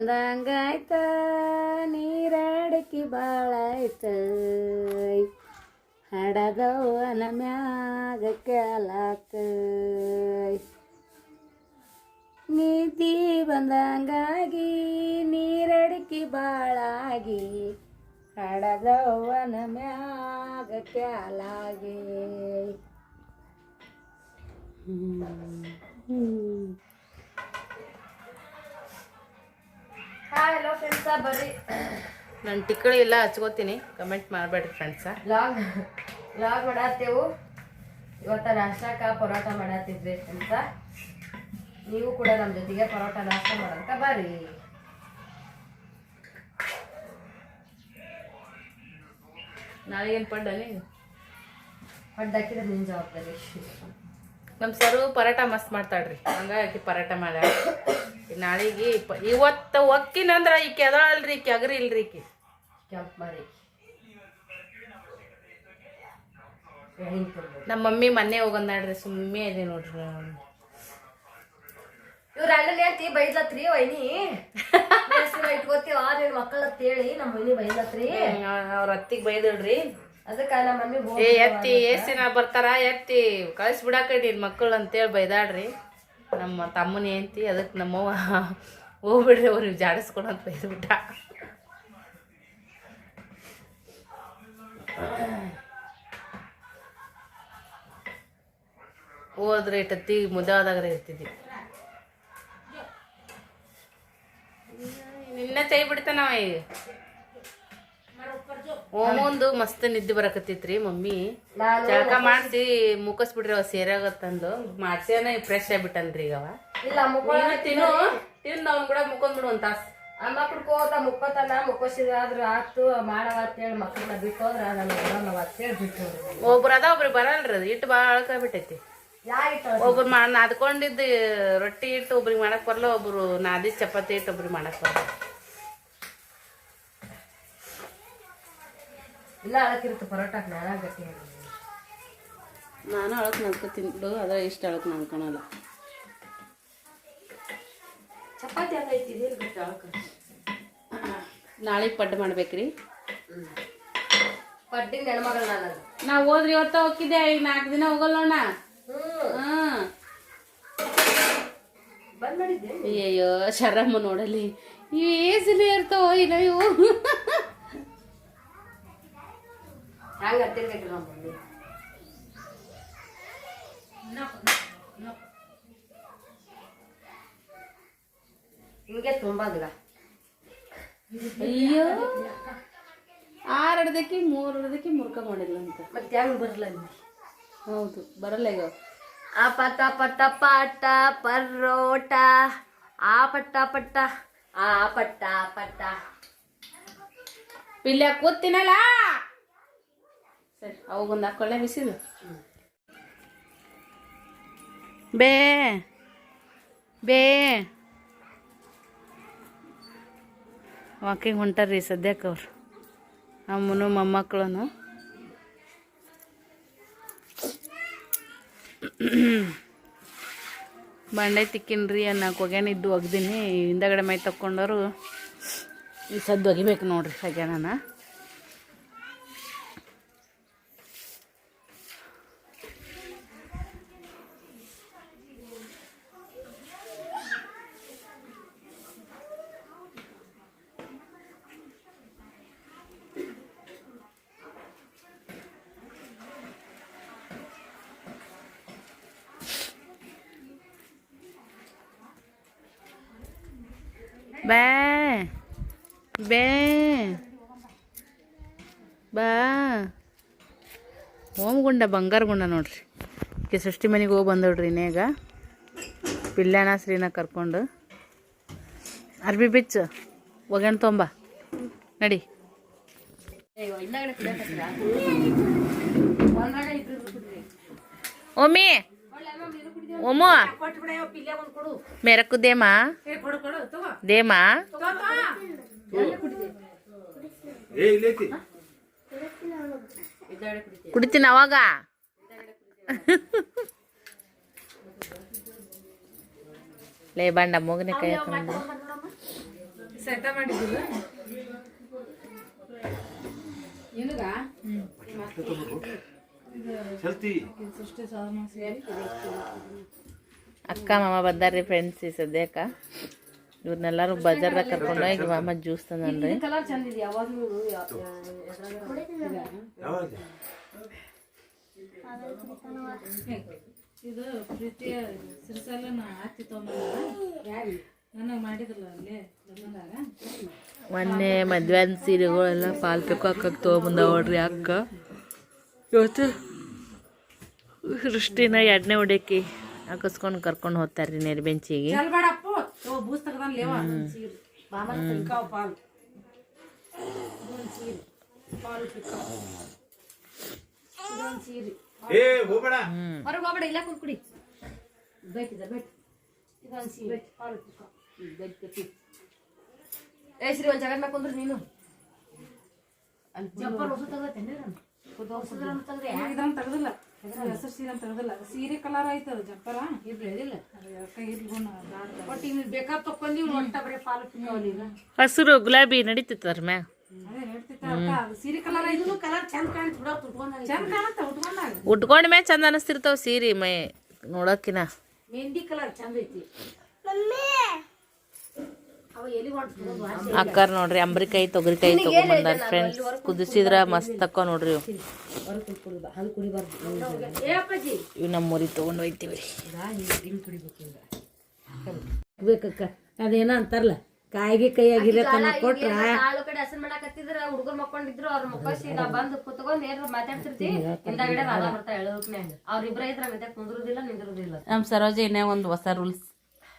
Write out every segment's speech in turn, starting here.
ಬಂದಂಗಾಯ್ತ ನೀರಡಕಿ ಬಾಳಾಯ್ತ ಹಡದವನ ಮ್ಯಾಗ ಕೇಳಾತ ನೀತಿ ಬಂದಂಗಾಗಿ ನೀರಡಕ್ಕಿ ಬಾಳಾಗಿ ಹಡದವನ ಮ್ಯಾಗ ಕ್ಯಾಲಾಗಿ ಹ್ಮ್. ಹಲೋ ಫ್ರೆಂಡ್ಸ ಬರ್ರಿ. ನಾನು ಟಿಕ್ಕಳಿ ಎಲ್ಲ ಹಚ್ಕೋತೀನಿ. ಕಮೆಂಟ್ ಮಾಡಬೇಡ್ರಿ ಫ್ರೆಂಡ್ಸ ಲಾಗ್ ಲಾಗ್ ಮಾಡತ್ತೇವು. ಇವತ್ತ ನಾಷ್ಟಕ್ಕೆ ಪರೋಟ ಮಾಡತ್ತಿದ್ವಿ ಅಂತ ನೀವು ಕೂಡ ನಮ್ಮ ಜೊತೆಗೆ ಪರೋಟ ನಾಷ್ಟ ಮಾಡಂತ ಬರ್ರಿ. ನಾಳೆ ಏನು ಪಡ್ಡನಿ ಹೊಡ್ಡ ಹಾಕಿದ್ರೆ ನಿನ್ನ ಜವಾಬ್ದಾರಿ. ನಮ್ಮ ಸರು ಪರೋಟ ಮಸ್ತ್ ಮಾಡ್ತಾಳ್ರಿ. ಹಂಗಾಗಿ ಪರೋಟ ಮಾಡ್ಯಾಳ. ನಾಳೆಗೆ ಇವತ್ತ ಇವತ್ತು ಒಕ್ಕಿನಂದ್ರ ಈ ಅದಳಲ್ರಿ ಈಕೆ ಅಗರಿ ಇಲ್ರಿ ಈಕೆ. ಕೆಂಪ್ ತಿನ್ಬೇಕು. ನಮ್ಮ ಮಮ್ಮಿ ಮೊನ್ನೆ ಹೋಗಂದಾಡ್ರಿ ಸುಮ್ಮನೆ ಇದೆ ನೋಡ್ರಿ. ಇವ್ರ ಅಲ್ಲಲ್ಲಿ ಹೇಳ್ತಿ ಬೈದ್ಲತ್ರಿ ವೈನಿ. ಇಟ್ಕೋತೀವ ನಿನ್ ಮಕ್ಕಳ ಹೇಳಿ ನಮ್ಮ ಮನಿ ಬೈದ್ಲತ್ರಿ. ಅವ್ರ ಅತ್ತಿಗೆ ಬೈದಳ್ರಿ ಅದಕ್ಕ ನಮ್ಮ ಮಮ್ಮಿ ಎತ್ತಿ ಏಸಿನ ಬರ್ತಾರ ಎತ್ತಿ. ಕಳ್ಸಿ ಬಿಡಾಕ ನಿನ್ ಮಕ್ಕಳು ಅಂತೇಳಿ ಬೈದಾಡ್ರಿ ನಮ್ಮ ತಮ್ಮನ ಹೆಂಡ್ತಿ ಅದಕ್ಕೆ ನಮ್ಮವ್ವ ಹೋಗ್ಬಿಡ್ರಿ ಅವ್ರಿಗೆ ಜಾಡಿಸ್ಕೊಂಡು ಅಂತ ಬೈದ್ಬಿಟ್ಟ. ಹೋದ್ರೆ ಇಟ್ಟತ್ತಿ ಮುದ್ದಾದಾಗ ಇರ್ತಿದ್ವಿ ನಿನ್ನ ಚೈ ಬಿಡ್ತಾನವ ಈಗ. ಓಮೊಂದು ಮಸ್ತ್ ನಿದ್ದೆ ಬರಕತ್ತಿತ್ರಿ ಮಮ್ಮಿ. ನಾನು ಜಳಕ ಮಾಡಿಸಿ ಮುಕ್ಕಸ್ಬಿಟ್ರಿ ಅವ ಸೇರಾಗತ್ತಂದು ಮಾಡ್ಸೇನ ಫ್ರೆಶ್ ಆಗ್ಬಿಟ್ಟನ್ರಿ ಈಗ ಅವ. ಇಲ್ಲ ಮುಕ್ಕೋಳ ತಿನ್ನು ತಿಂದು ಅವ್ನ ಕೂಡ ಮುಕ್ಕೊಂಡ್ಬಿಡು ಒಂದು ತಾಸು. ಆ ಮಕ್ಳು ಕೋತ ಮುಕ್ಕೋತನ ಮುಕ್ಕೋಸಿದ್ರಾದ್ರೂ ಆತು ಮಾಡವ ಅಂತೇಳಿ ಮಕ್ಕಳನ್ನ ಬಿಟ್ಟೋದ್ರ ಬರಲ್ಲವ ಅಂತೇಳಿ ಬಿಟ್ಟು. ಒಬ್ರು ಅದ ಒಬ್ರು ಬರಲ್ರಿ ಅದು. ಇಟ್ಟು ಭಾಳ ಇಟ್ಟು ಒಬ್ರು ಮಾ ನಾದ್ಕೊಂಡಿದ್ದು ರೊಟ್ಟಿ ಇಟ್ಟು ಒಬ್ರಿಗೆ ಮಾಡಕ್ ಬರಲ್ಲ ಒಬ್ರು ನಾದಿ ಚಪಾತಿ ಇಟ್ಟು ಒಬ್ರಿಗೆ ಮಾಡಕ್ ಬರಲ್ಲ ಇಲ್ಲ ಪರೋಟಾಕ್ ನಾನ ಗಟ್ಟಿ ನಾನು ಅಳಕ್ ನನ್ಕೋತೀನಿ ಬಿಡು ಅದ ಇಷ್ಟ ಅಳಕ್ ನನ್ಕೊಳಲ್ಲ ಚಪಾತಿ ಅಳಕ? ನಾಳೆ ಪಡ್ಡು ಮಾಡ್ಬೇಕ್ರಿ. ಪಡ್ಡಿನ ಹೆಣ್ಮಗಳು ನಾನು ನಾ ಹೋದ್ರಿ ಇವತ್ತ ಹೋಗಿದ್ದೆ ಈಗ ನಾಲ್ಕು ದಿನ ಹೋಗಲ್ಲೋಣ ಹ್ಮ್. ಅಯ್ಯಯ್ಯೋ ಶರಮ್ಮ ನೋಡಲಿ. ಇವು ಏಸಿಲಿ ಇರ್ತಾವ ಇಲ್ಲ ಇವು ಹಂಗ ಹತ್ತಿರ್ಬೇಕ್ರಿ ನಮ್ಮ ಮಮ್ಮಿ. ಹಿಂಗೆ ತುಂಬಾ ದಿನ ಅಯ್ಯೋ. ಆರು ಹಿಡ್ದಕ್ಕೆ ಮೂರು ಹಿಡ್ದಕ್ಕೆ ಮುರ್ಕ ಮಾಡಿಲ್ಲ ಅಂತ ಮತ್ತೆ ಹೆಂಗ್ ಬರಲ್ಲ ಹೌದು ಬರಲ್ಲ ಈಗ. ಆ ಪಟ ಪಟ ಪಾಟ ಪರೋಟ. ಆ ಪಟ್ಟ ಪಟ್ಟ ಆ ಪಟ್ಟ ಪಟ್ಟ. ಪಿಲ್ಯ ಕೂತಿನಲ್ಲ? ಸರಿ ಬೇ ಬೇ. ವಾಕಿಂಗ್ ಹೊಂಟಾರ್ರಿ ಸದ್ಯಕ್ಕೆ ಅವ್ರು. ಅಮ್ಮನು, ಮೊಮ್ಮಕ್ಕಳನು. ಬಂಡೆ ತಿಕ್ಕಿನ್ರಿ ಅನ್ನಕ್ಕೆ ಒಗ್ಯಾನಿದ್ದು ಒಗ್ದೀನಿ. ಹಿಂದಗಡೆ ಮೈ ತಕ್ಕೊಂಡವರು ಈ ಸದ್ದು ಒಗಿಬೇಕು ನೋಡ್ರಿ ಒಗ್ಯಾನ ಬಾ ಬೇ ಬಾ ಓಮ್ಗುಂಡ ಬಂಗಾರ ಗುಂಡ ನೋಡ್ರಿ. ಈಕೆ ಸೃಷ್ಟಿ ಮನೆಗೆ ಹೋಗಿ ಬಂದೋಡ್ರಿ ಇನ್ನೇಗ. ಪಿಲ್ಲಾಣ ಶ್ರೀನ ಕರ್ಕೊಂಡು. ಅರ್ಬಿ ಬಿಚ್ಚ. ಒಗ್ಯಾಣ ತೊಂಬ. ನಡಿ. ಓಮಿ ಓಮು ಮೇರಕ್ಕು ದೇಮಾ ದೇಮಾ ಕುಡಿತೀನಿ ಅವಾಗ ಲೇ ಬಂಡ ಮೂಗನೆ ಕೈ ಹಾಕೊಂಡು ನಿನಗ ಅಕ್ಕ, ಮಾಮ ಬಂದಾರ್ರಿ ಫ್ರೆಂಡ್ಸ್ ಈ ಸದ್ಯಕ್ಕ. ಇವ್ರನ್ನೆಲ್ಲರೂ ಬಜಾರ್ದಾಗ ಕರ್ಕೊಂಡೋಗಿ ಮಾಮ ಜ್ಯೂಸ್ ತಂದ್ರಿ ಇದೆ ಪ್ರೀತಿಯ ಸಿರಿಸಲ್ಲ ಲಗ್ನದಾಗ ಮೊನ್ನೆ ಮದ್ವೆ ಸೀರೆಗಳೆಲ್ಲ ಪಾಲ್ ಅಕ್ಕ ಅಕ್ಕಕ್ಕೆ ತೊಗೊಂಬಂದ ನೋಡ್ರಿ ಅಕ್ಕ. ಇವತ್ತು ಸೃಷ್ಟಿನ ಎರಡನೇ ಹೊಡೆಕಿ ಹಾಕಿಸ್ಕೊಂಡು ಕರ್ಕೊಂಡು ಹೋಗ್ತಾರ್ರಿ ನೆರೆ ಬೆಂಚಿಗೆ. ಒಂದ್ ಮ್ಯಾಗ ಕುಂದ್ರು ನೀನು. ಚಪ್ಪಲ್ ಹೊಸ ತಗೋತೇನೆ ಹೊಸದ್ರನ್ನು ತೆಗ್ದೆ ಇದನ್ನ ತೆಗ್ದಿಲ್ಲ. ಹೆಸರು ಸೀರೆ ಅಂತ ತೆಗ್ದಿಲ್ಲ ಸೀರೆ ಕಲರ್ ಆಯ್ತು ಅದು ಜಂಪರ ಇರ್ಲಿ ಅದಿಲ್ಲ ಅದು ಯಾಕೆ ಇರ್ಗುಣ ಒಟ್ಟು ಈಗ ಬೇಕಾದ್ ತಕೊಂಡಿ ಒಟ್ಟ ಬರೀ ಪಾಲು ಪಿಕ್ಕಾವ್ ಈಗ. ಹಸಿರು ಗುಲಾಬಿ ನಡೀತಿತ್ತಾರ ಮ್ಯಾ ಉಟ್ಕೊಂಡ ಮೇಲೆ ಚಂದ ಅನಿಸ್ತಿರ್ತಾವ ಸೀರೆ ಮೈ ನೋಡೋಕಿನ. ಮೆಹಂದಿ ಕಲರ್ ಚಂದ ಐತಿ. ಅಕ್ಕಾರ ನೋಡ್ರಿ ಅಂಬ್ರಿಕಾಯಿ ತೊಗರಿಕಾಯಿ ತೊಗೊಂಬಂದಾರ ಫ್ರೆಂಡ್ಸ್ ಕುದಿಸಿದ್ರ ಮಸ್ತ್ ತಕ್ಕ ನೋಡ್ರಿ ಇವು. ನಮ್ಮೂರಿಗೆ ಕುಡಿ ಹಾಲು ಕುಡಿಬಾರ್ದು ಏ ಅಪ್ಪಾಜಿ. ಇವು ನಮ್ಮ ಊರಿಗೆ ತೊಗೊಂಡು ಹೋಯ್ತೀವಿ. ಅದೇನ ಬೇಕಕ್ಕ ಅಂತಾರಲ್ಲ ಕಾಯಿಗೆ ಕೈಯಾಗಿರ ತನ ಕೊಟ್ರ? ಕಡೆ ಹಸನ್ ಮಾಡಾಕತ್ತಿದ್ರ ಹುಡುಗರು ಮಕ್ಕೊಂಡಿದ್ರು ಅವ್ರ ಮಕ್ಕಳಿಸಿ ನಾ ಬಂದು ಕುತ್ಕೊಂಡ್ ಏನ್ರ ಮಾತಾಡ್ತಿರ್ತಿ ಹಿಂದಾಗಡೆ ಬರ್ತಾ ಇದ್ರ ಮತ್ತೆ ಕುಂದ್ರುದಿಲ್ಲ ನಿಂದ್ರುದಿಲ್ಲ. ನಮ್ಮ ಸರೋಜ ಇನ್ನೇ ಒಂದು ಹೊಸ ರೂಲ್ಸ್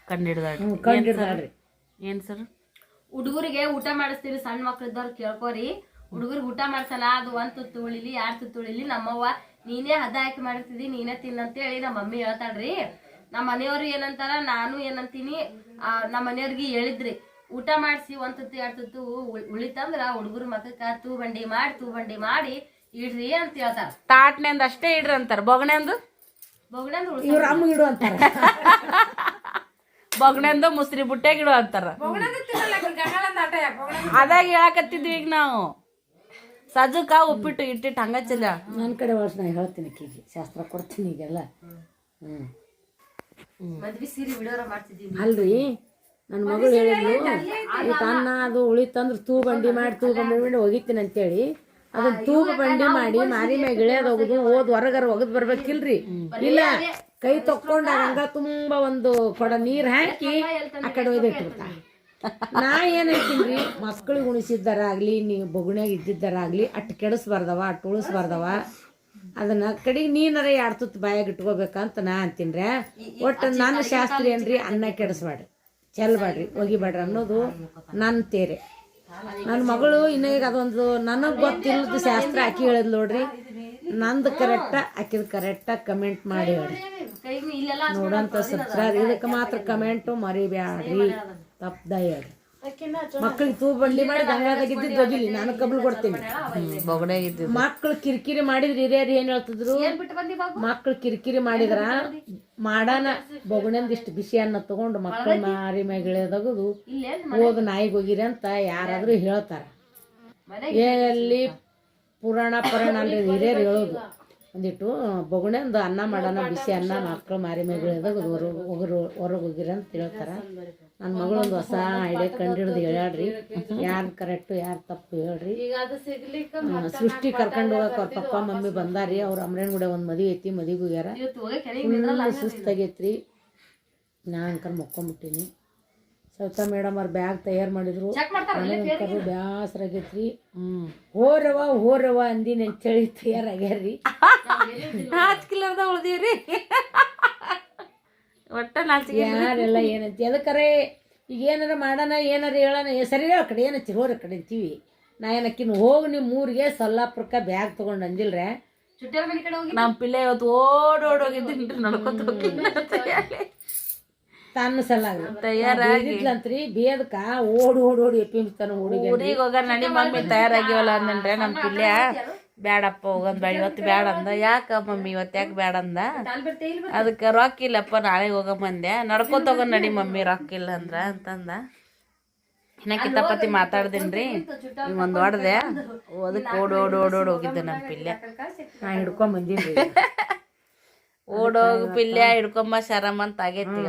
ಕಂಡಿಡ್ದಾಡ್ರಿ ಕಂಡಿಡ್ದಾಳ್ರಿ. ಏನು ಸರ್? ಹುಡುಗರಿಗೆ ಊಟ ಮಾಡಿಸ್ತೀರಿ ಸಣ್ಣ ಮಕ್ಳಿದ್ದವ್ರು ಕೇಳ್ಕೋರಿ. ಕೇಳ್ಕೊರಿ ಹುಡುಗರಿಗೆ ಊಟ ಮಾಡ್ಸಲ್ಲ ಅದು ಒಂದ್ ತುತ್ತು ಉಳಿಲಿ ಯಾರ್ ತುತ್ತು ಉಳಿಲಿ ನಮ್ಮವ್ವ ನೀನೇ ಹದ ಹಾಕಿ ಮಾಡಿರ್ತಿದಿ ನೀನೇ ತಿನ್ನಂತೇಳಿ ನಮ್ಮ ಮಮ್ಮಿ ಹೇಳ್ತಾಳ್ರಿ. ನಮ್ಮ ಮನೆಯವ್ರು ಏನಂತಾರ ನಾನು ಏನಂತೀನಿ ಆ, ನಮ್ಮ ಮನೆಯವ್ರಿಗೆ ಹೇಳಿದ್ರಿ. ಊಟ ಮಾಡಿಸಿ ಒಂದ್ ತುತ್ತು ಎರಡ್ ತುತ್ತು ಉಳ್- ಉಳಿತಂದ್ರ ಹುಡುಗರ ಮಕ್ಕ ತೂ ಬಂಡಿ ಮಾಡಿ ತೂ ಬಂಡಿ ಮಾಡಿ ಇಡ್ರಿ ಅಂತ ಹೇಳ್ತಾರ. ತಾಟ್ನೆಂದು ಅಷ್ಟೇ ಇಡ್ರಿ ಅಂತಾರೆ ಬೊಗಣೆಂದು? ಬೊಗಣೆಂದು ಉಳ್ಸ ಇವ್ರ ಅಮ್ಮ ಇಡು ಅಂತಾರ. ಬೊಗಣೆಂದು ಮುಸ್ರಿ ಬುಟ್ಟೆ ಗಿಡ ಅಂತಾರ. ಅದಾಗ ಹೇಳಕತ್ತಿದ್ವಿ ಈಗ ನಾವು. ಸಜ್ಜಕ ಉಪ್ಪಿಟ್ಟು ಇಟ್ಟಿಟ್ಟು ಹಂಗ ಚಿಲ್ಲ ನನ್ನ ಕಡೆ ವರ್ಷ ನಾ ಹೇಳ್ತೀನಿ ಕೀಗಿ ಶಾಸ್ತ್ರ ಕೊಡ್ತೀನಿ ಈಗೆಲ್ಲ. ವಿಡಿಯೋರ ಅಲ್ರಿ ನನ್ನ ಮಗಳು ಹೇಳಿದ್ಲು ಈ ಅನ್ನ ಅದು ಉಳಿತಂದ್ರೆ ತೂ ಬಂಡಿ ಮಾಡಿ ತೂ ಬಂಡಿ ಮಾಡಿ ಒಗಿತೀನಿ ಅಂತೇಳಿ. ಅದನ್ನ ತೂಗು ಬಂಡಿ ಮಾಡಿ ಮಾರಿ ಮ್ಯಾಗ ಇಳಿಯೋದು ಹೋಗುದು ಓದ್ ಹೊರಗಾರ ಒಗದ್ ಬರ್ಬೇಕಿಲ್ರಿ. ಇಲ್ಲ. ಕೈ ತಕ್ಕೊಂಡ ಹಂಗ ತುಂಬಾ ಒಂದು ಕೊಡ ನೀರ್ ಹಾಕಿ ಆ ಕಡೆ ಒಯ್ದಿಟ್ಬಿಡ್ತಾ ನಾ ಏನ್ ಹೇಳ್ತೀನ್ರಿ? ಮಕ್ಳಿಗೆ ಉಣಿಸಿದ್ದಾರಾಗ್ಲಿ ನೀವು ಬೊಗುಣ್ಯಾಗ ಇದ್ದಿದ್ದಾರಾಗ್ಲಿ ಅಟ್ ಕೆಡಿಸ್ಬಾರ್ದವ ಅಟ್ ಉಳಿಸ್ಬಾರ್ದವ. ಅದನ್ನ ಕಡೆಗೆ ನೀನರ ಎರಡು ತುತ್ತು ಬಾಯಾಗ ಇಟ್ಕೋಬೇಕಂತ ನಾ ಅಂತೀನ್ರಿ. ಒಟ್ಟು ನಾನು ಶಾಸ್ತ್ರ ಏನ್ರಿ? ಅನ್ನ ಕೆಡಿಸ್ಬೇಡ್ರಿ ಚೆಲ್ಬೇಡ್ರಿ ಒಗಿಬೇಡ್ರಿ ಅನ್ನೋದು ನನ್ನ ತೇರೆ. ನನ್ನ ಮಗಳು ಇನ್ನ ಈಗ ಅದೊಂದು ನನಗೆ ಗೊತ್ತಿಲ್ಲದ ಶಾಸ್ತ್ರ ಆಕಿ ಹೇಳಿದ್ ನೋಡ್ರಿ. ನಂದು ಕರೆಕ್ಟ ಆಕಿದ ಕರೆಕ್ಟಾಗಿ ಕಮೆಂಟ್ ಮಾಡಿ ಹೇಳ್ರಿ. ನೋಡಂತ ಸಬ್ಸ್ಕ್ರೈಬ್ ಇದಕ್ಕೆ ಮಾತ್ರ ಕಮೆಂಟು ಮರಿಬ್ಯಾಡ್ರಿ. ತಪ್ಪದ ಹೇಳ್ರಿ ಮಕ್ಳಿಗೆ ತೂ ಬಂಡಿ ಮಾಡಿ ಗಂಗಾದಾಗಿದ್ದು ನಾನು ಕಬ್ಲು ಕೊಡ್ತೀನಿ. ಮಕ್ಳು ಕಿರಿಕಿರಿ ಮಾಡಿದ್ರೆ ಹಿರಿಯರು ಏನ್ ಹೇಳ್ತಿದ್ರು? ಬಿಟ್ಟು ಬಂದಿ ಬಾಬು? ಮಕ್ಳು ಕಿರಿಕಿರಿ ಮಾಡಿದ್ರ ಮಾಡಾನ ಬೊಗಣಂದ ಇಷ್ಟು ಬಿಸಿ ಅನ್ನ ತಗೊಂಡು ಮಕ್ಕಳ ಮಾರಿ ಮ್ಯಾಗ ಇಳಿಯೋದಗದು ಇಲ್ಲೇನ್ ಹೋದ್ ನಾಯಿಗೆ ಹೋಗಿರಿ ಅಂತ ಯಾರಾದ್ರೂ ಹೇಳ್ತಾರ. ಎಲ್ಲಿ ಪುರಾಣ ಪುರಾಣ ಅಲ್ಲಿ ಹಿರಿಯರು ಹೇಳೋದು. ಒಂದಿಟ್ಟು ಬೊಗಣೆಂದು ಅನ್ನ ಮಾಡೋಣ ಬಿಸಿ ಅನ್ನ ಮಕ್ಕಳು ಮಾರಿ ಮ್ಯಾಗ ಇಳಿಯೋದಾಗ ಹೊರಗೆ ಹೋಗಿರ ಅಂತ ಹೇಳ್ತಾರೆ. ನನ್ನ ಮಗಳು ಒಂದು ಹೊಸ ಐಡಿಯಾ ಕಂಡಿಡ್ದು ಹೇಳಾಡ್ರಿ ಯಾರು ಕರೆಕ್ಟು ಯಾರು ತಪ್ಪು ಹೇಳ್ರಿ. ಸೃಷ್ಟಿ ಕರ್ಕೊಂಡು ಹೋಗಕ್ಕೆ ಅವ್ರ ಪಪ್ಪ ಮಮ್ಮಿ ಬಂದಾರಿ ಅವ್ರ ಅಮ್ರೇನ್ ಕೂಡ ಒಂದು ಮದುವೆ ಐತಿ ಮದುವೆಗೆ ಹೋಗ್ಯಾರ. ಸುಸ್ತಾಗೈತ್ರಿ. ನಾ ಅಂಕರ್ ಮಕ್ಕೊಂಬಿಟ್ಟಿನಿ. ಸವಿತಾ ಮೇಡಮ್ ಅವ್ರ ಬ್ಯಾಗ್ ತಯಾರು ಮಾಡಿದ್ರು. ಚೆಕ್ ಮಾಡ್ತಾರ ನನಗಂಕರು ಬ್ಯಾಸರ ಆಗೈತ್ರಿ. ಹ್ಮ್. ಹೋರವ ಹೋರವ ಅಂದಿನ ಅಂತೇಳಿ ತಯಾರಾಗ್ಯಾರ್ರಿ. ಕಿಲೋದ ಉಳ್ದೀವ್ರಿ. ಒಟ್ಟ ನಾಲ್ಕು ಯಾರೆಲ್ಲ ಏನಂತಿ? ಅದಕ್ಕರೆ ಈಗ ಏನಾರ ಮಾಡೋಣ ಏನಾರ ಹೇಳೋಣ ಸರಿ ಹೇಳ ಕಡೆ ಏನಂತಿ? ಹೋರ ಕಡೆ ಅಂತೀವಿ. ನಾ ಏನಕ್ಕಿನ್ ಹೋಗಿ ನಿಮ್ಮ ಊರಿಗೆ ಸೊಲ್ಲಾಪುರಕ್ಕ ಬ್ಯಾಗ್ ತೊಗೊಂಡು ಅಂದಿಲ್ರೆ? ನಮ್ಮ ಪಿಲ್ಲೆ ಇವತ್ತು ಓಡೋಡೋಗಿದ್ದು ನಡ್ಕೊತ ತನ್ನ ಸಲಾಗ ತಯಾರಾಗಿ. ಅಂತ್ರಿ ಬೇದಕ ಓಡಿ ಓಡಿ ಓಡಿ ಎಪ್ಪಿಂತಾನ ಹುಡುಗಿ ಊರಿಗೆ ನಡಿ ಮಮ್ಮಿ ತಯಾರಾಗಿವಲ್ಲ ಅಂದಂದ್ರೆ ನಮ್ಮ ಪಿಲ್ಯ. ಬ್ಯಾಡಪ್ಪ ಹೋಗಂದ್ ಬೇಡ ಇವತ್ತು ಬ್ಯಾಡ ಅಂದ. ಯಾಕ ಮಮ್ಮಿ ಇವತ್ತು ಯಾಕೆ ಬ್ಯಾಡ ಅಂದ? ಅದಕ್ಕೆ ರೊಕ್ಕ ಇಲ್ಲಪ್ಪ ನಾಳೆ ಹೋಗಂಬಂದೆ ನಡ್ಕೊತ ಹೋಗ ನಡಿ ಮಮ್ಮಿ ರೊಕ್ಕ ಇಲ್ಲ ಅಂದ್ರ ಅಂತಂದ. ಇನ್ನ ಕಿತಾಪತಿ ಮಾತಾಡ್ದೇನ್ರಿ. ಒಂದ್ ಒಂದು ಹೊಡೆದೆ. ಅದಕ್ಕೆ ಓಡ್ ಓಡ್ ಓಡ್ ಓಡ್ ಹೋಗಿದ್ದೆ ನಮ್ಮ ಪಿಲ್ಯ. ನಾ ಹಿಡ್ಕೊಂಡ್ ಬಂದೀನಿ ಓಡೋಗಿ ಪಿಲ್ಯ ಹಿಡ್ಕೊಂಬ ಶರಮ್ ಅಂತ ಆಗೈತಿ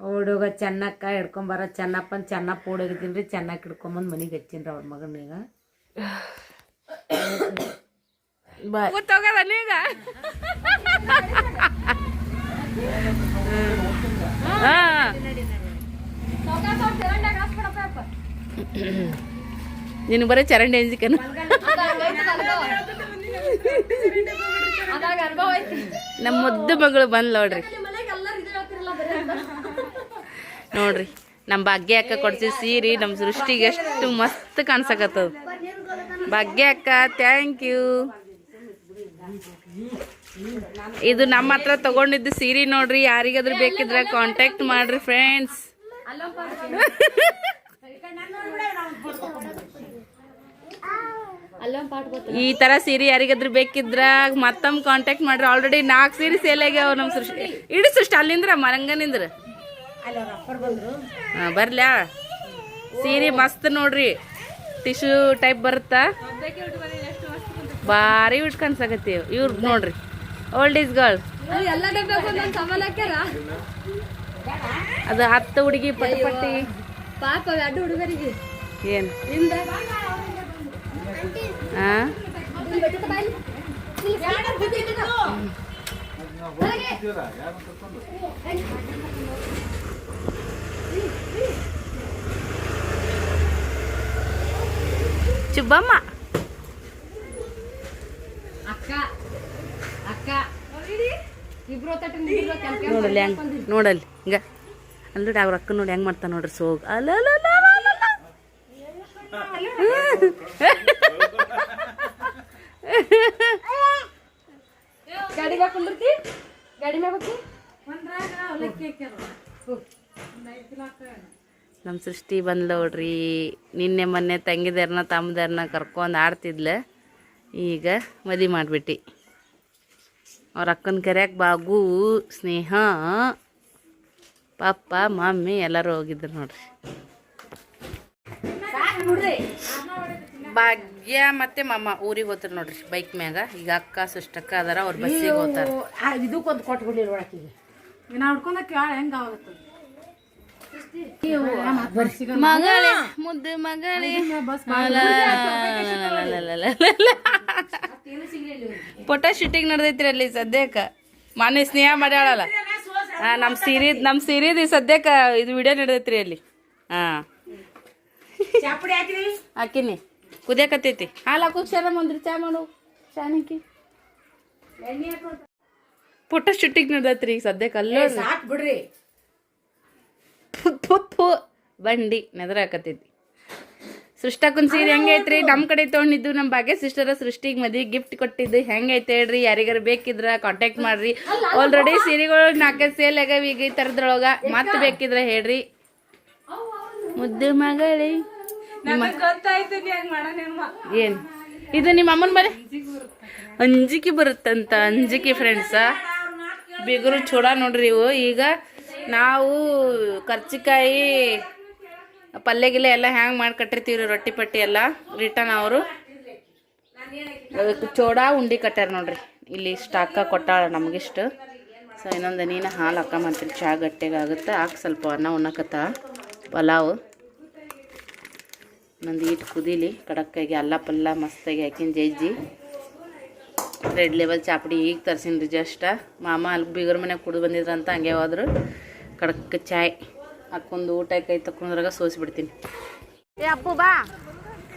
ಓಡೋಗ ಚೆನ್ನಕ್ಕ ಹಿಡ್ಕೊಂಬರ ಚೆನ್ನಪ್ಪನ್ ಚೆನ್ನಪ್ಪ ಓಡೋಗಿದ್ದೀನಿ ರೀ ಚೆನ್ನಾಗಿ ಹಿಡ್ಕೊಂಬಂದು ಮನೆಗೆ ಹಚ್ಚೀನಿ ಅವ್ರ ಮಗನಿಗ ಹಾ. ನೀನು ಬರೀ ಚರಂಡಿ ಅಂಜಿಕನ? ನಮ್ಮ ಮುದ್ದು ಮಗಳು ಬಂದ್ ನೋಡ್ರಿ. ನೋಡ್ರಿ ನಮ್ಮ ಭಾಗ್ಯ ಅಕ್ಕ ಕೊಡ್ಸಿ ಸೀರೆ ನಮ್ಮ ಸೃಷ್ಟಿಗೆ ಎಷ್ಟು ಮಸ್ತ್ ಕಾಣ್ಸಕತ್ತದ. ಭಾಗ್ಯ ಅಕ್ಕ ಥ್ಯಾಂಕ್ ಯು ಇದು ನಮ್ಮ ಹತ್ರ ತಗೊಂಡಿದ್ದು ಸೀರೆ ನೋಡ್ರಿ, ಯಾರಿಗಾದ್ರೂ ಬೇಕಿದ್ರೆ ಕಾಂಟ್ಯಾಕ್ಟ್ ಮಾಡ್ರಿ ಫ್ರೆಂಡ್ಸ್ ಈ ತರ ಸೀರೆ ಯಾರಿಗಾದ್ರೂ ಬೇಕಿದ್ರ ಮತ್ತೊಮ್ಮೆ ಕಾಂಟ್ಯಾಕ್ಟ್ ಮಾಡ್ರಿ. ಆಲ್ರೆಡಿ ನಾಲ್ಕು ಸೀರೆ ಸೇಲ್ ಆಗ್ಯಾವ ನಮ್ಮ ಸೃಷ್ಟಿ. ಇಡಿ ಸೃಷ್ಟಿ ಅಲ್ಲಿಂದ್ರ ಮರಂಗನಿಂದ್ರ. ಹಾ ಬರ್ಲ್ಯಾ ಸೀರೆ ಮಸ್ತ್ ನೋಡ್ರಿ. ಟಿಶ್ಯೂ ಟೈಪ್ ಬರುತ್ತಾ? ಭಾರಿ ಉಟ್ ಇವ್ರ. ನೋಡ್ರಿ. ಓಲ್ಡ್ ಈಸ್ ಗರ್ಲ್ ಅದು ಹತ್ತು ಹುಡುಗಿ ಪಟ್ಟಿ ಪಟ್ಟಿ. ಪಾಪ ಹುಡುಗರಿಗೆ. ಏನು? ಹಾ ಅಕ್ಕ ಅಕ್ಕ. ನೋಡಲ್ಲಿ ಹೆಂಗ್ ನೋಡಲ್ಲಿ ಹಿಂಗ. ಅಲ್ಲಿ ಅವ್ರ ಅಕ್ಕ ನೋಡಿ ಹೆಂಗ್ ಮಾಡ್ತಾನೆ ನೋಡ್ರಿ ಸೋಗ್. ಅಲ್ಲ ಗಾಡಿ ಕುಂದಿರ್ತಿ? ಗಾಡಿ ನಮ್ಮ ಸೃಷ್ಟಿ ಬಂದ್ ನೋಡ್ರಿ. ನಿನ್ನೆ ಮೊನ್ನೆ ತಂಗಿದಾರನ ತಮ್ಮದಾರನ ಕರ್ಕೊಂಡು ಆಡ್ತಿದ್ಲ. ಈಗ ಮದಿ ಮಾಡಿಬಿಟ್ಟು. ಅವ್ರ ಅಕ್ಕನ ಕರೆಯಕ್ಕೆ ಬಾಗು ಸ್ನೇಹ ಪಪ್ಪ ಮಮ್ಮಿ ಎಲ್ಲರೂ ಹೋಗಿದ್ರು ನೋಡ್ರಿ. ಭಾಗ್ಯ ಮತ್ತೆ ಮಾಮ ಊರಿಗೆ ಹೋತಾರ ನೋಡ್ರಿ ಬೈಕ್ ಮ್ಯಾಗ. ಈಗ ಅಕ್ಕ ಸುಷ್ಟಕ್ಕ ಅದಾರ ಅವ್ರ ಬಸ್ಸಿಗೆ ಹೋಗ್ತಾರ. ಇದಕ್ಕೊಂದು ಕೊಟ್ಬಿಡಿ ಒಳಕಿಗೆ ನಾ ಹುಡ್ಕೊಂಡಕ್ಕೆ ಹೆಂಗ ಆಗುತ್ತೆ? ಮಗಳೇ ಮುದ್ದು ಮಗಳೇ. ಫೋಟೋ ಶೂಟಿಂಗ್ ನಡ್ದೈತ್ರಿ ಅಲ್ಲಿ ಸದ್ಯಕ್ಕೆ. ಮಾನ್ಯ ಸ್ನೇಹ ಮಾಡ್ಯಾಳಲ್ಲ. ಹಾ ನಮ್ಮ ಸೀರೆ ನಮ್ಮ ಸೀರೆದು ಸದ್ಯಕ್ಕೆ ಇದು ವಿಡಿಯೋ ನಡೆದೈತ್ರಿ ಅಲ್ಲಿ. ಹಾಂ ಹಾಕಿನಿ. ಕುದಿಯಕತ್ತೈತಿ. ಹಾಲು ಹಾಕೋಕ್ ಶರ ಬಂದ್ರಿ ಚಾ ಮಾಡು. ಚಾನಕಿ ಪುಟ್ಟ ಶೂಟಿಂಗ್ ನಡೆದೈತ್ರಿ ಈಗ ಸದ್ಯಕ್ಕೆ ಅಲ್ಲೋ ಸಾಕ್ ಬಿಡ್ರಿ. ಫು. ಬಂಡಿ ನೆದರಾಕತ್ತೈತಿ. ಸೃಷ್ಟಕ್ಕನ್ ಸೀರೆ ಹೆಂಗೈತ್ರಿ ನಮ್ಮ ಕಡೆ ತೊಗೊಂಡಿದ್ದು ನಮ್ಮ ಭಾಗ್ಯ ಸಿಸ್ಟರ್ ಸೃಷ್ಟಿಗೆ ಮದ್ವಿ ಗಿಫ್ಟ್ ಕೊಟ್ಟಿದ್ದು ಹೆಂಗೈತೆ ಹೇಳ್ರಿ? ಯಾರಿಗಾರ ಬೇಕಿದ್ರ ಕಾಂಟ್ಯಾಕ್ಟ್ ಮಾಡ್ರಿ. ಆಲ್ರೆಡಿ ಸೀರೆಗಳು ನಾಲ್ಕೈದು ಸೇಲ್ ಆಗ್ಯಾವ ಈಗ ಈ ಥರದ್ರೊಳಗೆ. ಮತ್ತೆ ಬೇಕಿದ್ರೆ ಹೇಳ್ರಿ. ಮುದ್ದು ಮಗಳೇ. ಏನು? ಇದು ನಿಮ್ಮ ಅಮ್ಮನ ಮನೆ ಅಂಜಿಕೆ ಬರುತ್ತಂತ ಅಂಜಿಕೆ ಫ್ರೆಂಡ್ಸ ಬಿಗುರು ಚೂಡ ನೋಡ್ರಿ ಇವು. ಈಗ ನಾವು ಕರ್ಚಿಕಾಯಿ ಪಲ್ಯ ಗಿಲ್ಲ ಎಲ್ಲ ಹ್ಯಾಂಗ್ ಮಾಡಿ ಕಟ್ಟಿರ್ತೀವಿ ರೊಟ್ಟಿ ಪಟ್ಟಿ ಎಲ್ಲ ರಿಟರ್ನ್ ಅವರು. ಚೋಡ ಉಂಡಿ ಕಟ್ಟಾರ ನೋಡ್ರಿ. ಇಲ್ಲಿ ಸ್ಟಾಕ ಕೊಟ್ಟಾಳ ನಮಗಿಷ್ಟು. ಸೊ ಇನ್ನೊಂದು ನೀನು ಹಾಲು ಹಾಕೊಂಬಂತೀರಿ ಚಹಾ ಗಟ್ಟಿಗಾಗುತ್ತೆ. ಹಾಕಿ ಸ್ವಲ್ಪ ಅನ್ನ ಉಣ್ಣಕತ್ತ. ಪಲಾವು. ನಂದು ಹಿಟ್ಟು ಕುದೀಲಿ ಕಡಕ್ಕಾಗಿ ಅಲ್ಲ ಪಲ್ಲ ಮಸ್ತಾಗಿ ಹಾಕಿನ ಜಜ್ಜಿ. ರೆಡ್ ಲೆವೆಲ್ ಚಾಪಡಿ ಈಗ ತರ್ಸಿನಿ ರೀ ಜಸ್ಟ್. ಮಾಮ ಅಲ್ಲಿ ಬೀಗರ ಮನೆಗೆ ಕುಡಿದು ಬಂದಿದ್ರಂತ ಹಂಗೆ ಹೋದ್ರು. ಕಡಕ್ಕೆ ಚಾಯ್ ಹಾಕೊಂಡು ಊಟ ಕೈ ತಕೊಂಡ್ರಾಗ ಸೋಸಿಬಿಡ್ತೀನಿ ಏ ಅಪ್ಪು ಬಾ.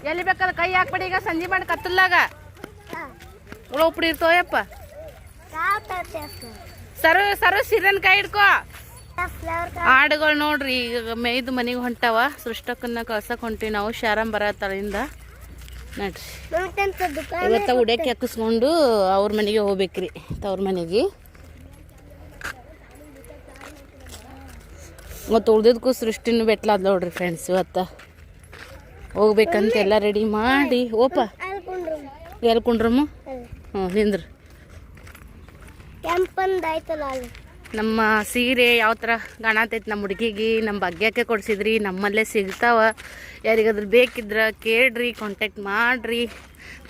ಎಲ್ಲಿ ಬೇಕಾದ್ರೆ ಕೈ ಹಾಕ್ಬಿಡಿ ಈಗ ಸಂಜೆ ಮಾಡಿ ಕತ್ತಲಾಗ ಉಳೋಪುಡಿ ಇರ್ತವಯಪ್ಪ ಸರ ಸರ ಸಿರನ್ ಕೈ ಹಿಡ್ಕೋ. ಹಾಡುಗಳು ನೋಡ್ರಿ, ಈಗ ಮೇಯ್ದು ಮನೆಗೆ ಹೊಂಟಾವ. ಸೃಷ್ಟಕ್ಕನ್ನ ಕಳ್ಸಕ್ ಹೊಂಟಿವಿ ನಾವು. ಶಾರಂ ಬರತ್ತಳಿಂದ ನಡ್ರಿ. ಇವತ್ತ ಉಡಕ್ಕೆ ಹಾಕಿಸ್ಕೊಂಡು ಅವ್ರ ಮನೆಗೆ ಹೋಗ್ಬೇಕ್ರಿ, ತವ್ರ ಮನೆಗೆ. ಮತ್ತು ಉಳ್ದಿದ್ಕು ಸೃಷ್ಟಿನೂ ಬೆಟ್ಲಾದ್ ನೋಡ್ರಿ ಫ್ರೆಂಡ್ಸ್ ಇವತ್ತ. ಹೋಗ್ಬೇಕಂತ ಎಲ್ಲ ರೆಡಿ ಮಾಡಿ. ಓಪ. ಎಲ್ಲಿ ಕುಂಡ್ರಮ್ಮ ಹ್ಞೂ ನಿಂದ್ರ ನಮ್ಮ ಸೀರೆ ಯಾವ ಥರ ಕಾಣತೈತಿ ನಮ್ಮ ಹುಡುಗಿಗೆ, ನಮ್ಮ ಭಾಗ್ಯಕ್ಕೆ ಕೊಡಿಸಿದ್ರಿ, ನಮ್ಮಲ್ಲೇ ಸಿಗ್ತಾವ. ಯಾರಿಗಾದ್ರೂ ಬೇಕಿದ್ರೆ ಕೇಳ್ರಿ ಕಾಂಟ್ಯಾಕ್ಟ್ ಮಾಡಿರಿ.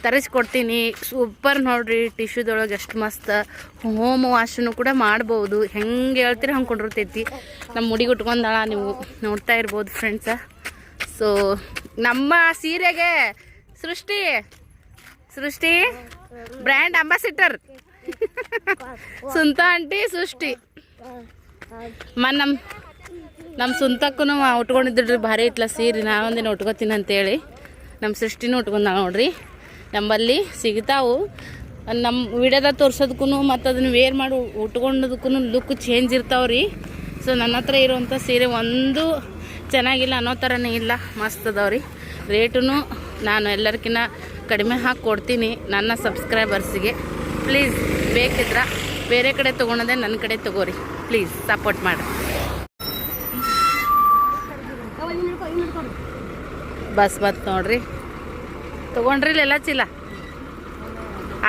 ತರಿಸ್ಕೊಡ್ತೀನಿ. ಸೂಪರ್ ನೋಡ್ರಿ ಟಿಶ್ಯೂದೊಳಗೆ ಎಷ್ಟು ಮಸ್ತ್ ಹೋಮ್ ವಾಶನು ಕೂಡ ಮಾಡ್ಬೋದು. ಹೆಂಗೆ ಹೇಳ್ತೀರಿ ಹಂಗೆ ಕೊಂಡಿರ್ತೈತಿ ನಮ್ಮ ಹುಡುಗಿ ಉಟ್ಕೊಂಡಾಳ, ನೀವು ನೋಡ್ತಾ ಇರ್ಬೋದು ಫ್ರೆಂಡ್ಸ ಸೊ ನಮ್ಮ ಸೀರೆಗೆ ಸೃಷ್ಟಿ ಸೃಷ್ಟಿ ಬ್ರ್ಯಾಂಡ್ ಅಂಬಾಸಿಡರ್ ಸುಂತ ಆಂಟಿ, ಸೃಷ್ಟಿ. ಮನ್ ನಮ್ಮ ನಮ್ಮ ಸುಂತಕ್ಕೂ ಉಟ್ಕೊಂಡಿದ್ರಿ ಭಾರಿ ಇಟ್ಲ ಸೀರೆ. ನಾ ಒಂದಿನ ಉಟ್ಕೋತೀನಿ ಅಂತೇಳಿ. ನಮ್ಮ ಸೃಷ್ಟಿನೂ ಉಟ್ಕೊಂಡ ನೋಡ್ರಿ. ನಮ್ಮಲ್ಲಿ ಸಿಗ್ತಾವು. ನಮ್ಮ ವಿಡಿಯೋದ ತೋರ್ಸೋದಕ್ಕೂ ಮತ್ತು ಅದನ್ನು ವೇರ್ ಮಾಡಿ ಉಟ್ಕೊಂಡದಕ್ಕೂ ಲುಕ್ ಚೇಂಜ್ ಇರ್ತಾವ್ರಿ. ಸೊ ನನ್ನ ಹತ್ರ ಇರುವಂಥ ಸೀರೆ ಒಂದು ಚೆನ್ನಾಗಿಲ್ಲ ಅನ್ನೋ ಥರನೇ ಇಲ್ಲ. ಮಸ್ತ್ ಅದಾವ್ರಿ. ರೇಟೂ ನಾನು ಎಲ್ಲರಿಗಿನ್ನ ಕಡಿಮೆ ಹಾಕಿ ಕೊಡ್ತೀನಿ ನನ್ನ ಸಬ್ಸ್ಕ್ರೈಬರ್ಸಿಗೆ ಪ್ಲೀಸ್ ಬೇಕಿದ್ರ ಬೇರೆ ಕಡೆ ತೊಗೊಳೋದೇ ನನ್ನ ಕಡೆ ತಗೋರಿ. ಪ್ಲೀಸ್ ಸಪೋರ್ಟ್ ಮಾಡಿ. ಬಸ್ ಬತ್ ನೋಡ್ರಿ. ತೊಗೊಂಡ್ರಿ ಎಲ್ಲ ಚೀಲ?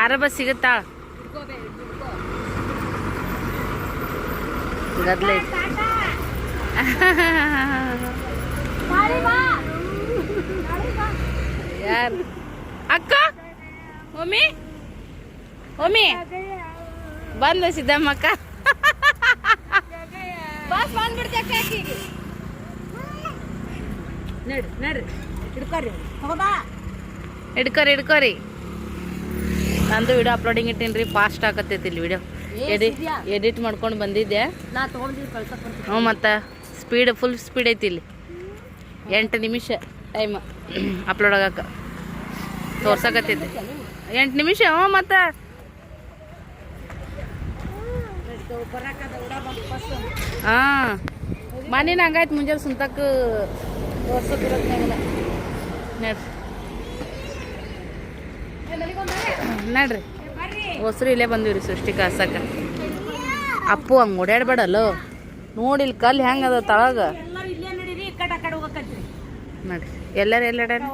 ಆರ ಬಸ್ ಸಿಗುತ್ತಾ? ಗದ್ಲೆ. ಯಾರು? ಅಕ್ಕ? ಒಮ್ಮಿ ಒಮ್ಮಿ. ಬಂದ ಸಿದ್ದಮ್ಮಕ್ಕ. ಬಸ್ ಬಂದ್ಬಿಡ್ತಕ್ಕ ನಡ್ರಿ ನಡ್ರಿ. ಹಿಡ್ಕೊರಿ. ಹಿಡ್ಕೊರಿ ಹಿಡ್ಕೊರಿ. ನಂದು ವಿಡಿಯೋ ಅಪ್ಲೋಡಿಂಗ್ ಇಟ್ಟೀನಿ ರೀ ಫಾಸ್ಟ್ ಆಗತ್ತೈತಿ ಇಲ್ಲಿ ವಿಡಿಯೋ ಎಡಿಟ್ ಎಡಿಟ್ ಮಾಡ್ಕೊಂಡು ಬಂದಿದ್ದೆ. ಹ್ಞೂ ಮತ್ತು ಸ್ಪೀಡ್ ಫುಲ್ ಸ್ಪೀಡ್ ಐತಿ ಇಲ್ಲಿ. ಎಂಟು ನಿಮಿಷ ಟೈಮ್ ಅಪ್ಲೋಡ್ ಆಗಕ್ಕೆ. ತೋರ್ಸಕತ್ತೈತಿ. ಎಂಟು ನಿಮಿಷ? ಹ್ಞೂ ಮತ್ತು ಹಾಂ. ಮನೇನ ಹಂಗಾಯ್ತು ಮುಂಜಾನೆ ಸುಂತಕ್ಕ ತೋರ್ಸಕ್ಕಿರೋದ್ನಾಗಿಲ್ಲ ನಡ್ರಿ. ನಡ್ರಿ. ಹೊಸ್ರು ಇಲ್ಲೇ ಬಂದಿವ್ರಿ ಸೃಷ್ಟಿ ಕಾಸಕ್ಕೆ ಅಪ್ಪು ಹಂಗೆ ಓಡಾಡ್ಬೇಡಲ್ಲೋ. ನೋಡಿ ಇಲ್ಲಿ ಕಲ್ಲು ಹೆಂಗೆ ಅದ ತಳಗ. ಎಲ್ಲ ಜಾ ನಡ್ರಿ. ಎಲ್ಲರೂ ಎಲ್ಲಾಡ್ಯಾರ ಹಾ.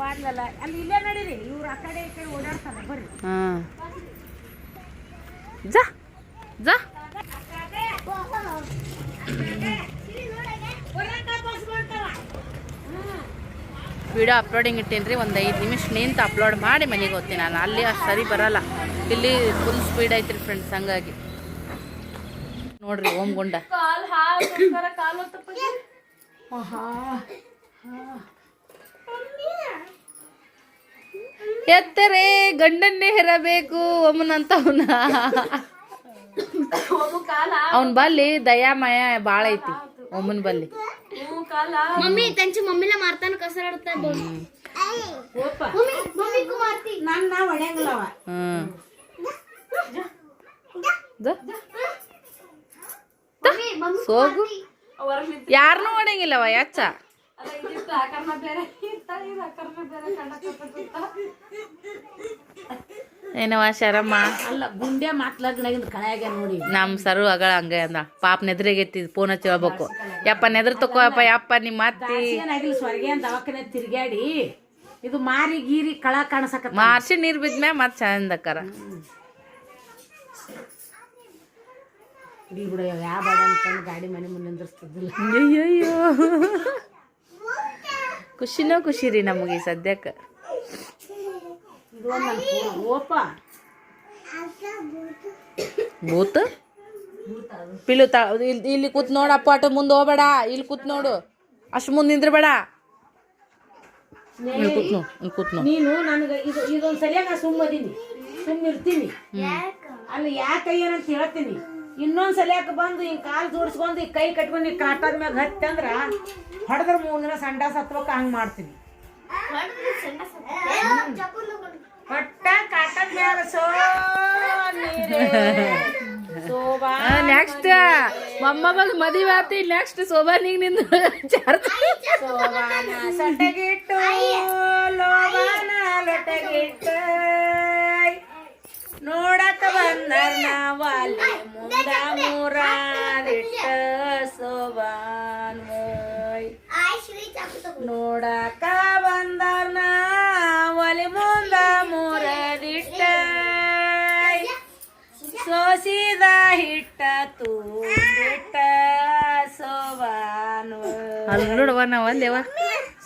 ಅಲ್ಲಿ ಇಲ್ಲೇ ನಡೀರಿ ಇವ್ರು ಆ ಕಡೆ ಈ ಕಡೆ ಓಡಾಡ್ತಾರೆ ಬರ್ರಿ ಹಾಂ ಜಾ ಜಾ ವಿಡಿಯೋ ಅಪ್ಲೋಡಿಂಗ್ ಇಟ್ಟೀನಿ ರೀ ಒಂದು ಐದು ನಿಮಿಷ ನಿಂತು ಅಪ್ಲೋಡ್ ಮಾಡಿ ಮನೆಗೆ ಹೋಗ್ತೀನಿ ನಾನು. ಅಲ್ಲಿ ಅಷ್ಟು ಸರಿ ಬರಲ್ಲ. ಇಲ್ಲಿ ಫುಲ್ ಸ್ಪೀಡ್ ಐತ್ರಿ ಫ್ರೆಂಡ್ಸ್ ಹಂಗಾಗಿ. ನೋಡ್ರಿ ಓಮ್ ಗುಂಡ. ಎತ್ತರೆ ಗಂಡನ್ನೇ ಹೆರಬೇಕು ಒಮ್ಮನಂತವನ. ಅವನ್ ಬಲ್ಲಿ ದಯಾ ಮಯ ಬಾಳ ಐತಿ ಒಮ್ಮನ್ ಬಲ್ಲಿ. ಮಮ್ಮಿ ತಂಚಿ ಮಮ್ಮಿಲ ಮಾರ್ತಾನ ಕಸರಾಡ್ತಾ ಸೋಗು. ಯಾರನ್ನೂ ಹೊಡೆಯಂಗಿಲ್ಲವ ಯಾಚ? ಆಕರ್ನ ಬೇರೆ ಇತ್ತ ಇದು ಆಕರ್ನ ಬೇರೆ ಏನವ ಶರಮ್ಮ? ಅಲ್ಲ ಗುಂಡೆ ಮಾತ್ಲಾಗ್ನಾಗಿಂದ ಕಳೆಯಾಗ ನೋಡಿ. ನಮ್ಮ ಸರು ಅಗಳ ಹಂಗೆ ಅಂದ. ಪಾಪ ನೆದ್ರಿಗೈತಿ ಫೋನ್ ಹಚ್ಚಿ ಹೇಳ್ಬೇಕು. ಯಪ್ಪ ನೆದ್ರ ತಕೋಯಪ್ಪ ಯಪ್ಪ ನಿಮ್ಮ ಅತ್ತಿ. ಏನಾಗಿಲ್ಲ ಸ್ವರ್ಗೇನ್ ದವಾಖಾನೆ ತಿರ್ಗ್ಯಾಡಿ. ಇದು ಮಾರಿ ಗೀರಿ ಕಳ ಕಾಣಸಕ ಮಾರ್ಸಿ ನೀರು ಬಿದ್ಮ್ಯಾ ಮತ್ತೆ ಚಂದ ಅಕ್ಕಾರ ಇಲ್ಲಿ ಬಿಡ ಯಾವ ಗಾಡಿ ಮನೆ ಮುಂದೆ ನಿಂದಿರ್ಸ್ತಿದ್ದಿಲ್ಲ. ಅಯ್ಯಯ್ಯೋ. ಖುಷಿನೋ ಖುಷಿ ರೀ ನಮಗೆ ಸದ್ಯಕ್ಕೆ. ಭೂತ? ಪಿಲು ತ ಇಲ್ಲಿ ಇಲ್ಲಿ ಕೂತ್ ನೋಡು ಅಪ್ಪ ಆಟೋ ಮುಂದೆ ಹೋಗ್ಬೇಡ. ಇಲ್ಲಿ ಕೂತ್ ನೋಡು. ಅಷ್ಟು ಮುಂದೆ ನಿಂದ್ರಬೇಡ. ಇಲ್ಲಿ ಕೂತ್ ನೋಡು ಇಲ್ಲಿ ಕೂತ್ ನೋಡು. ನೀನು ನನಗೆ ಇದು ಇದೊಂದು ನಾ ಸುಮ್ಮದೀನಿ. ಸುಮ್ಮ ಇರ್ತೀನಿ ಅಲ್ಲಿ ಯಾಕೆ ಏನಂತ ಹೇಳ್ತೀನಿ. ಇನ್ನೊಂದ್ ಸಲಿಯಾಕ ಬಂದು ಹಿಂಗ್ ಕಾಲ್ ಜೋಡಿಸ್ಕೊಂಡು ಈ ಕೈ ಕಟ್ಕೊಂಡು ಈ ಕಾಟದ ಮ್ಯಾಗ ಹತ್ತಿ ಅಂದ್ರ ಹೊಡೆದ್ರ ಮೂರ್ ದಿನ ಸಂಡಾಸ್ ಹತ್ಬೇಕ ಹಂಗ್ ಮಾಡ್ತೀನಿ. ಹೊಟ್ಟ ಕಾಟದ ಮ್ಯಾಗ ಸೋ ಸೋಬಾ ನೆಕ್ಸ್ಟ್ ಮೊಮ್ಮಗಳು ಮದುವೆ ಆತಿ ನೆಕ್ಸ್ಟ್ ಸೋಬಾನಿಗೆ ನಿಂದು ಚಾರ್ಜ್ ಸೋಬಾನ ಸಟಗಿಟ್ಟು ಲೋಬಾನ ಲೊಟಗಿಟ್ಟು. ನೋಡಕ ಬಂದರ್ ನಾವಲ್ಲಿ ಮುಂದ ಮೂರಾರಿಟ್ಟ ಸೋಬಾನ್ ನೋಡಕ ಬಂದರ್ ನಾವಲ್ಲಿ ಮುಂದ ಮುರದಿಟ್ಟ. ಸೋಸಿದ ಹಿಟ್ಟ ತುಂಬಿಟ್ಟ ಸೋಬಾನು ಅಲ್ಲಿ ನೋಡುವ ನಾವು ಅಲ್ಲೇವ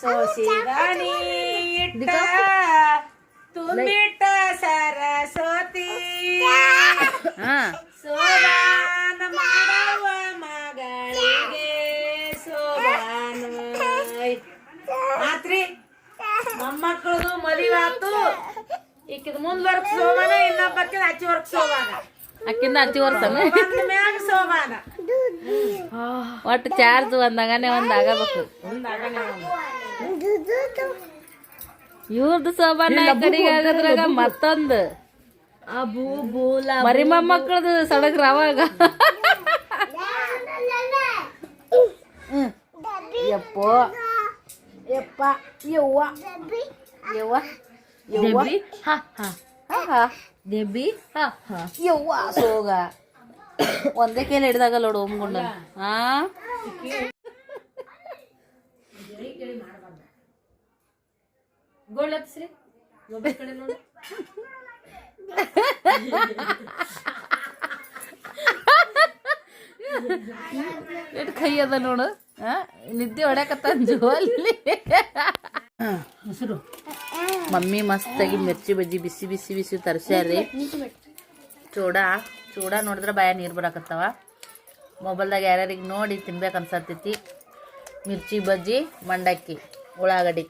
ಸೋಸಿದ ನೀ ಇಟ್ಟ ತುಂಬಿಟ್ಟ ಸರಸ್ವತಿ ಹಾ. ಸೋಬಾನ ಮಾಡುವ ಮಗಳಿಗೆ ಸೋಬಾನು ಆತ್ರಿ ಮೊಮ್ಮಕ್ಕಳದು ಈಕಿದ ಮುಂದ್ ವರ್ಕ್ ಸೋಬಾನ ಇನ್ನೊಬ್ಬಕ್ಕಿದ ಅಚ್ಚಿ ವರ್ಕ್ ಸೋಬಾನ. ಅಕ್ಕಿಂದ ಮ್ಯಾಗ ಸೋಬಾನ. ಒಟ್ಟು ಚಾರ್ಜ್ ಒಂದಾಗನೆ ಒಂದ್ ಆಗಬೇಕು. ಇವ್ರದ್ದು ಸೋಬಾನ ಕಡೆಗೆ ಆಗದ್ರಾಗ ಮತ್ತೊಂದು. ಮರಿ ಮೊಮ್ಮಕ್ಕಳದು ಸಡಗ್ರ ಅವಾಗ. ಯಪ್ಪ ಯಪ್ಪ ಯವ್ವ. ಯವ್ವ ಯವ್ವ. ಹಾ ಹಾ. ಹ ದೇಬಿ ಹ ಹ. ಯವ್ವ ಸೋಗ. ಒಂದೇ ಕೈಲಿ ಹಿಡ್ದಾಗ ನೋಡು ಓಮ್ಗೊಂಡ ಹಾ? ಗೋಳ್ ಹತ್ಸ್ರಿ. ಒಬ್ಬ ಕಡೆ ನೋಡು. ಎಷ್ಟು ಕೈ ಅದ ನೋಡು. ನಿದ್ದೆ ಹೊಡ್ಯಾಕತ್ತ ಜೋಲಿ ಹೆಸರು ಮಮ್ಮಿ ಮಸ್ತಾಗಿ ಮಿರ್ಚಿ ಬಜ್ಜಿ ಬಿಸಿ ಬಿಸಿ ಬಿಸಿ ತರಿಸ್ಯಾರಿ ಚೂಡ ಚೂಡ ನೋಡಿದ್ರೆ ಬಾಯ ನೀರು ಬರಾಕತ್ತವ. ಮೊಬೈಲ್ದಾಗ ಯಾರ್ಯಾರಿಗೆ ನೋಡಿ ತಿನ್ಬೇಕು ಅನ್ಸತ್ತೈತಿ. ಮಿರ್ಚಿ ಬಜ್ಜಿ ಮಂಡಕ್ಕಿ ಉಳ್ಳಾಗಡ್ಡಿ.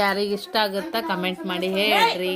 ಯಾರಿಗೆ ಇಷ್ಟ ಆಗುತ್ತಾ ಕಮೆಂಟ್ ಮಾಡಿ ಹೇಳ್ರಿ.